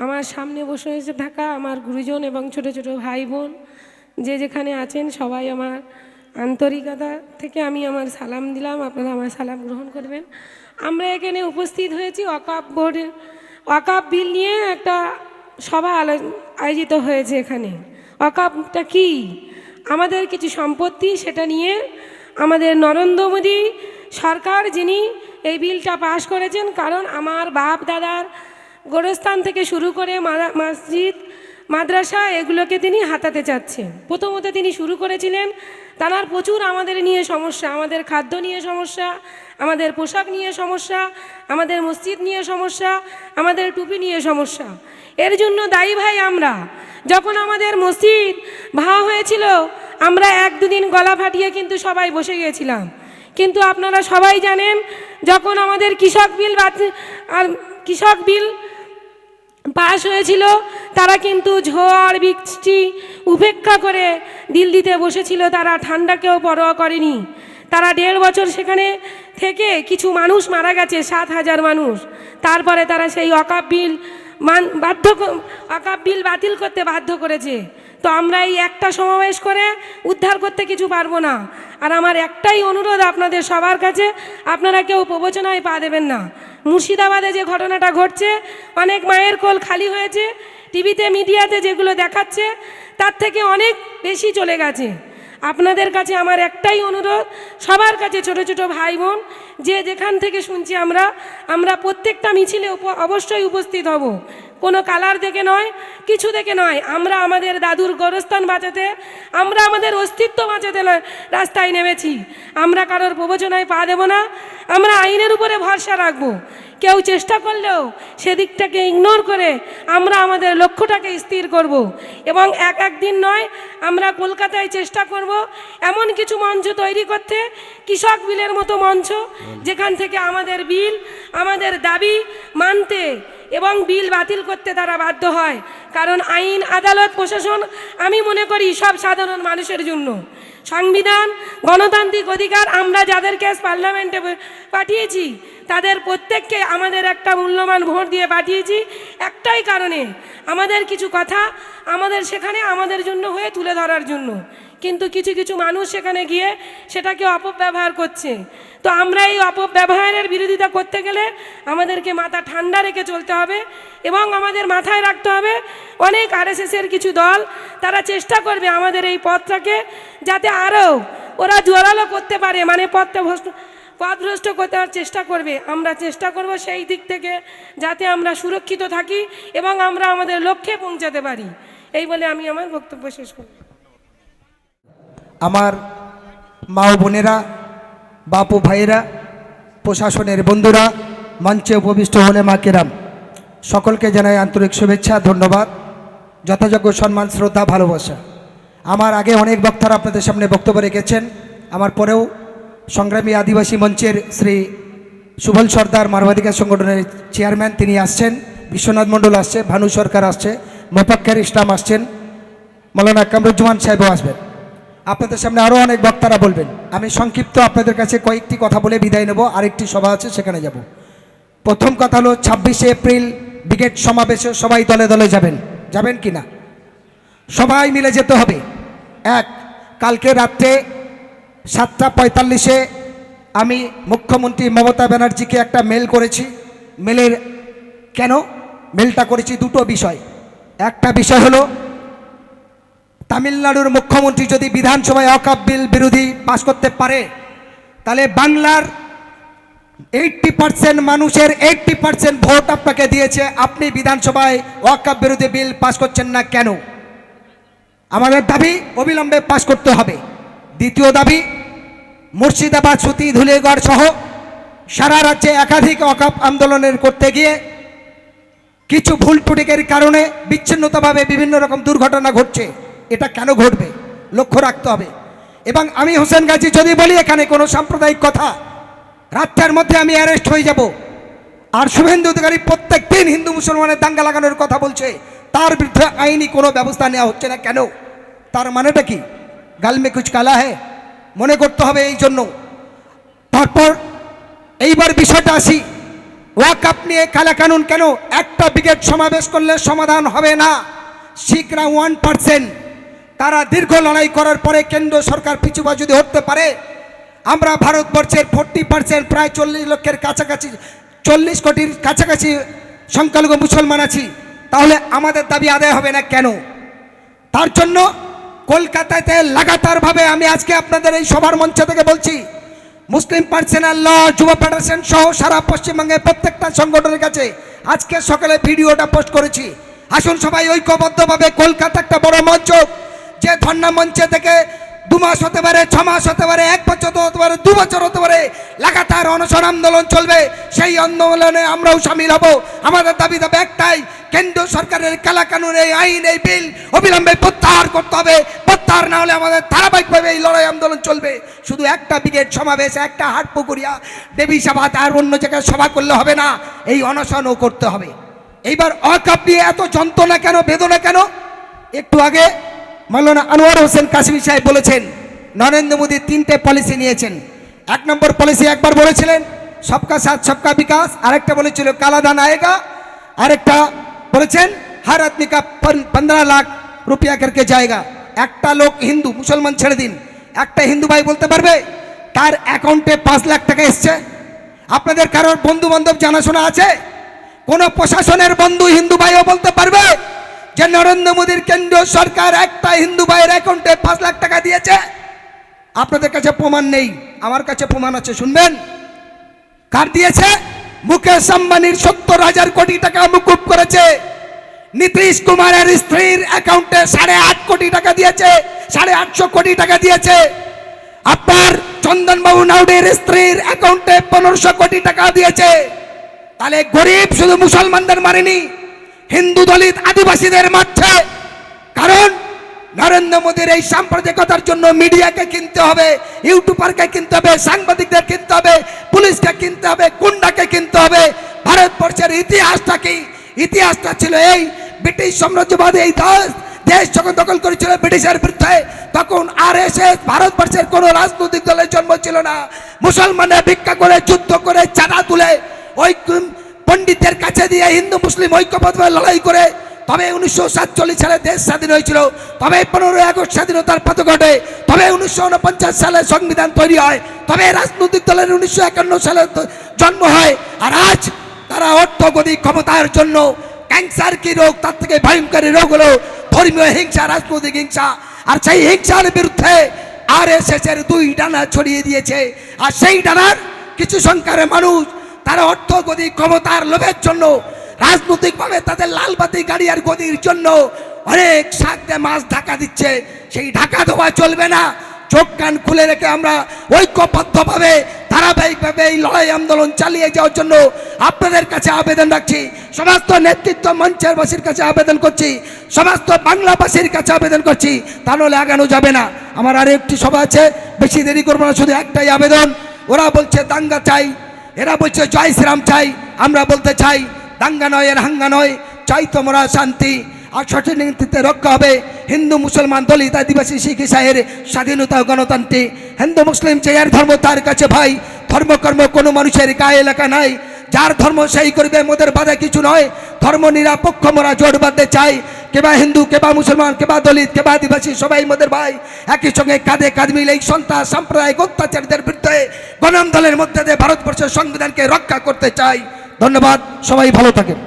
আমার সামনে বসে হয়েছে থাকা আমার গুরুজন এবং ছোট ছোট ভাই বোন যে যেখানে আছেন সবাই আমার আন্তরিকতা থেকে আমি আমার সালাম দিলাম, আপনারা আমার সালাম গ্রহণ করবেন। আমরা এখানে উপস্থিত হয়েছি অকাপ বোর্ড অকাপ বিল নিয়ে একটা সভা আলো- আয়োজিত হয়েছে এখানে। অকাপটা কি? আমাদের কিছু সম্পত্তি সেটা নিয়ে আমাদের নরেন্দ্র মোদী সরকার যিনি এই বিলটা পাশ করেছেন, কারণ আমার বাপ দাদার গোরস্থান থেকে শুরু করে মসজিদ, মাদ্রাসা, এগুলোকে তিনি হাতাতে চাচ্ছেন। প্রথমত তিনি শুরু করেছিলেন তার প্রচুর আমাদের নিয়ে সমস্যা, আমাদের খাদ্য নিয়ে সমস্যা, আমাদের পোশাক নিয়ে সমস্যা, আমাদের মসজিদ নিয়ে সমস্যা, আমাদের টুপি নিয়ে সমস্যা। এর জন্য দায়ী ভাই আমরা। যখন আমাদের মসজিদ ভাঙা হয়েছিল, আমরা এক দুদিন গলা ফাটিয়ে কিন্তু সবাই বসে গিয়েছিলাম। কিন্তু আপনারা সবাই জানেন, যখন আমাদের কৃষক বিল আর কৃষক বিল পাশ হয়েছিল, তারা কিন্তু ঝড়, বৃষ্টি উপেক্ষা করে দিল্লিতে বসেছিল, তারা ঠান্ডাকেও পরোয়া করেনি। তারা দেড় বছর সেখানে থেকে কিছু মানুষ মারা গেছে, সাত হাজার মানুষ। তারপরে তারা সেই অকাব্যিল মান বাধ্য অকাব্যিল বাতিল করতে বাধ্য করেছে। তো আমরা এই একটা সমাবেশ করে উদ্ধার করতে কিছু পারব না। আর আমার একটাই অনুরোধ আপনাদের সবার কাছে, আপনারা কেউ প্রবচনায় পা দেবেন না। মুর্শিদাবাদে যে ঘটনাটা ঘটছে, অনেক মায়ের কোল খালি হয়েছে, টিভিতে, মিডিয়াতে যেগুলো দেখাচ্ছে, তার থেকে অনেক বেশি চলে গেছে। আপনাদের কাছে আমার একটাই অনুরোধ, সবার কাছে ছোট ছোট ভাই বোন, যে যেখান থেকে শুনছি আমরা আমরা প্রত্যেকটা মিছিলে অবশ্যই উপস্থিত হব। কোনো কালার দেখে নয়, কিছু দেখে নয়। আমরা আমাদের দাদুর গরস্থান বাঁচাতে, আমরা আমাদের অস্তিত্ব বাঁচাতে নয় রাস্তায় নেমেছি। আমরা কারোর প্রবচনায় পা দেব না। আমরা আইনের উপরে ভরসা রাখব। কেউ চেষ্টা করলেও সেদিকটাকে ইগনোর করে আমরা আমাদের লক্ষ্যটাকে স্থির করব। এবং এক একদিন নয় আমরা কলকাতায় চেষ্টা করব এমন কিছু মঞ্চ তৈরি করতে কৃষক বিলের মতো মঞ্চ যেখান থেকে আমাদের বিল আমাদের দাবি মানতে এবং বিল বাতিল করতে তারা বাধ্য হয়। কারণ আইন আদালত প্রশাসন আমি মনে করি সব সাধারণ মানুষের জন্য। সংবিধান, গণতান্ত্রিক অধিকার আমরা যাদেরকে পার্লামেন্টে পাঠিয়েছি, তাদের প্রত্যেককে আমাদের একটা মূল্যবান ভোট দিয়ে পাঠিয়েছি। একটাই কারণে আমাদের কিছু কথা আমাদের সেখানে আমাদের জন্য হয়ে তুলে ধরার জন্য। কিন্তু কিছু কিছু মানুষ সেখানে গিয়ে সেটাকে অপব্যবহার করছে। তো আমরা এই অপব্যবহারের বিরোধিতা করতে গেলে আমাদেরকে মাথা ঠান্ডা রেখে চলতে হবে এবং আমাদের মাথায় রাখতে হবে অনেক আরএসএসের কিছু দল তারা চেষ্টা করবে আমাদের এই পথটাকে যাতে আরও ওরা জোরালো করতে পারে মানে পথটা ভ্রষ্ট পথভ্রষ্ট করতে চেষ্টা করবে। আমরা চেষ্টা করব সেই দিক থেকে যাতে আমরা সুরক্ষিত থাকি এবং আমরা আমাদের লক্ষ্যে পৌঁছাতে পারি। এই বলে আমি আমার বক্তব্য শেষ করব আমার মা ও বোনেরা, বাপু ভাইয়েরা, প্রশাসনের বন্ধুরা, মঞ্চে উপবিষ্ট হলে মা কেরাম, সকলকে জানাই আন্তরিক শুভেচ্ছা, ধন্যবাদ, যথাযোগ্য সম্মান, শ্রদ্ধা, ভালোবাসা। আমার আগে অনেক বক্তারা আপনাদের সামনে বক্তব্য রেখেছেন, আমার পরেও সংগ্রামী আদিবাসী মঞ্চের শ্রী সুবল সর্দার মানবাধিকার সংগঠনের চেয়ারম্যান তিনি আসছেন, বিশ্বনাথ মণ্ডল আসছে, ভানু সরকার আসছে, মোফাক্কের ইসলাম আসছেন, মৌলানা কামরুজ্জামান সাহেবও আসবেন। আপনাদের সামনে আরও অনেক বক্তারা বলবেন। আমি সংক্ষিপ্ত আপনাদের কাছে কয়েকটি কথা বলে বিদায় নেব, আরেকটি সভা আছে, সেখানে যাব। প্রথম কথা হলো, ছাব্বিশে এপ্রিল ব্রিগেড সমাবেশে সবাই দলে দলে যাবেন। যাবেন কি না? সবাই মিলে যেতে হবে। এক, কালকে রাত্রে সাতটা পঁয়তাল্লিশে আমি মুখ্যমন্ত্রী মমতা ব্যানার্জিকে একটা মেল করেছি। মেলের কেন? মেলটা করেছি দুটো বিষয়। একটা বিষয় হলো তামিলনাড়ুর মুখ্যমন্ত্রী যদি বিধানসভায় অকাপ বিল বিরোধী পাশ করতে পারে, তাহলে বাংলার এইটটি পার্সেন্ট মানুষের এইটটি পার্সেন্ট ভোট আপনাকে দিয়েছে, আপনি বিধানসভায় ওয়াকাপ বিরোধী বিল পাশ করছেন না কেন? আমাদের দাবি অবিলম্বে পাশ করতে হবে। দ্বিতীয় দাবি, মুর্শিদাবাদ, সুতি, ধুলেগড় সহ সারা রাজ্যে একাধিক অকাপ আন্দোলনের করতে গিয়ে কিছু ভুল টুটিকের কারণে বিচ্ছিন্নতাভাবে বিভিন্ন রকম দুর্ঘটনা ঘটছে। এটা কেন ঘটবে? লক্ষ্য রাখতে হবে। এবং আমি হোসেন গাজী যদি বলি এখানে কোনো সাম্প্রদায়িক কথা, রাতটার মধ্যে আমি অ্যারেস্ট হয়ে যাব। আর শুভেন্দু অধিকারী প্রত্যেক দিন হিন্দু মুসলমানের দাঙ্গা লাগানোর কথা বলছে, তার বিরুদ্ধে আইনি কোনো ব্যবস্থা নেওয়া হচ্ছে না কেন? তার মানেটা কি? গাল মে কুচ কালা হ্যাঁ মনে করতে হবে এই জন্য। তারপর এইবার বিষয়টা আসি। ওয়াকাপ নিয়ে কালা কানুন কেন? একটা ব্রিগেড সমাবেশ করলে সমাধান হবে না। শিখরা ওয়ান পার্সেন্ট তারা দীর্ঘ লড়াই করার পরে কেন্দ্র সরকার পিছুপা যদি হতে পারে, আমরা ভারতবর্ষের ফোরটি পার্সেন্ট প্রায় চল্লিশ লক্ষের কাছাকাছি, চল্লিশ কোটির কাছাকাছি সংখ্যালঘু মুসলমান আছি, তাহলে আমাদের দাবি আদায় হবে না কেন? তার জন্য কলকাতাতে লাগাতারভাবে আমি আজকে আপনাদের এই সভার মঞ্চ থেকে বলছি, মুসলিম পার্সোনাল ল যুব ফেডারেশন সহ সারা পশ্চিমবঙ্গের প্রত্যেকটা সংগঠনের কাছে আজকে সকালে ভিডিওটা পোস্ট করেছি। আসুন সবাই ঐক্যবদ্ধভাবে কলকাতা একটা বড় মঞ্চ যে ধর্ণা মঞ্চে থেকে দু মাস হতে পারে, ছ মাস হতে পারে, এক বছর হতে পারে, দু বছর হতে পারে, লাগাতার অনশন আন্দোলন চলবে, সেই আন্দোলনে আমরাও সামিল হব। আমাদের দাবি দাবি একটাই কেন্দ্র সরকারের কালা কানুন এই আইন, এই বিল অবিলম্বে প্রত্যাহার করতে হবে। প্রত্যাহার না হলে আমাদের ধারাবাহিকভাবে এই লড়াই আন্দোলন চলবে। শুধু একটা ব্রিগেড সমাবেশ, একটা হাট পুকুরিয়া, দেবী সভা, তার অন্য জায়গায় সভা করলে হবে না, এই অনশনও করতে হবে। এইবার অকাপ নিয়ে এত যন্ত্রণা কেন, বেদনা কেন? একটু আগে মাওলানা আনোয়ার হোসেন কাশ্মীর সাহেব বলেছেন, নরেন্দ্র মোদী তিনটে পলিসি নিয়েছেন। এক নম্বর পলিসি একবার বলেছিলেন, সবকা সাথ, সবকা বিকাশ। আরেকটা বলেছিল কালাদান আয়েগা। আরেকটা বলেছেন, হার আদমি কা পনেরো লাখ রুপিয়া করকে জায়গা একটা লোক হিন্দু, মুসলমান ছেড়ে দিন। একটা হিন্দু ভাই বলতে পারবে, তার অ্যাকাউন্টে পাঁচ লাখ টাকা এসছে। আপনাদের কারোর বন্ধু বান্ধব জানাশোনা আছে? কোন প্রশাসনের বন্ধু হিন্দু ভাইও বলতে পারবে যে নরেন্দ্র মোদীর কেন্দ্রীয় সরকার একটা হিন্দু ভাইয়ের অ্যাকাউন্টে পাঁচ লাখ টাকা দিয়েছে? আপনাদের কাছে প্রমাণ নেই। আমার কাছে প্রমাণ আছে, শুনবেন? কার দিয়েছে? মুকেশ আম্বানির সত্তর হাজার কোটি টাকা মুকুব করেছে। নীতিশ কুমারের স্ত্রীর অ্যাকাউন্টে সাড়ে আট কোটি টাকা দিয়েছে, সাড়ে আটশো কোটি টাকা দিয়েছে। আপনার চন্দনবাবু নাউডের স্ত্রীর অ্যাকাউন্টে পনেরোশো কোটি টাকা দিয়েছে। তাহলে গরিব শুধু মুসলমানদের মারেনি হিন্দু দলিত আদিবাসীদের মারছে কারণ নরেন্দ্র মোদীর এই সাম্প্রদায়িকতার জন্য মিডিয়াকে কিনতে হবে, ইউটিউবারকে কিনতে হবে, সাংবাদিকদের কিনতে হবে, পুলিশকে কিনতে হবে, গুন্ডাকে কিনতে হবে। ভারতবর্ষের ইতিহাসটা কি ইতিহাসটা ছিল এই ব্রিটিশ সাম্রাজ্যবাদী এই দেশ দেশ যখন দখল করেছিল ব্রিটিশের বিরুদ্ধে, তখন আর এস এস ভারতবর্ষের কোনো রাজনৈতিক দলের জন্ম ছিল না। মুসলমানের ভিক্ষা করে, যুদ্ধ করে, চাঁদা তুলে, ওই পণ্ডিতদের কাছে দিয়ে হিন্দু মুসলিম ঐক্যবদ্ধ লড়াই করে, তবে উনিশশো সাতচল্লিশ সালে দেশ স্বাধীন হয়েছিল, তবে পনেরোই আগস্ট স্বাধীনতার পথ ঘটে, তবে উনিশশো উনপঞ্চাশ সালে সংবিধান তৈরি হয়, তবে রাজনৈতিক দলের উনিশশো একান্ন সালে জন্ম হয়, আর আজ তারা অর্থগতি ক্ষমতার জন্য ক্যান্সার কি রোগ, তার থেকে ভয়ঙ্করী রোগ হলো ধর্মীয় হিংসা, রাজনৈতিক হিংসা, আর সেই হিংসার বিরুদ্ধে আর এস এর দুই ডানা ছড়িয়ে দিয়েছে, আর সেই ডানার কিছু সংখ্যার মানুষ তারা অর্থগতি ক্ষমতার লোভের জন্য, রাজনৈতিকভাবে তাদের লালবাতি গাড়ি আর গদির জন্য অনেক শাক মাছ ঢাকা দিচ্ছে। সেই ঢাকা দেওয়া চলবে না। চোখ কান খুলে রেখে আমরা ঐক্যবদ্ধভাবে, ধারাবাহিকভাবে এই লড়াই আন্দোলন চালিয়ে যাওয়ার জন্য আপনাদের কাছে আবেদন রাখছি। সমস্ত নেতৃত্ব মঞ্চের বাসীর কাছে আবেদন করছি। সমস্ত বাংলাবাসীর কাছে আবেদন করছি। তা নাহলে আগানো যাবে না। আমার আর একটি সভা আছে, বেশি দেরি করব না, শুধু একটাই আবেদন। ওরা বলছে দাঙ্গা চাই। এরা বলছে, জয় শ্রীরাম চাই। আমরা বলতে চাই, দাঙ্গা নয়, এর হাঙ্গা নয়। চাই তোমরা শান্তি। আর সঠিক নেতৃত্বে রক্ষা হবে। হিন্দু, মুসলমান, দলিত, আদিবাসী, শিখ ইসাহের স্বাধীনতা ও গণতন্ত্রে হিন্দু, মুসলিম, যে যার ধর্ম তার কাছে ভাই। ধর্মকর্ম কোনো মানুষের গায়ে এলাকা নাই। যার ধর্ম সেই করবে, মোদের বাধা কিছু নয়। ধর্ম নিরাপক্ষ, মোরা জোট বাঁধতে চাই। কেবা হিন্দু কেবা মুসলমান কেবা দলিত কেবা আদিবাসী, সবাই মোদের ভাই। একই সঙ্গে কাঁধে কাঁধ মিলে এই সন্ত্রাস, সাম্প্রদায়িক অত্যাচারীদের বিরুদ্ধে গণম দলের মধ্যে দিয়ে ভারতবর্ষের সংবিধানকে রক্ষা করতে চাই। ধন্যবাদ, সবাই ভালো থাকেন।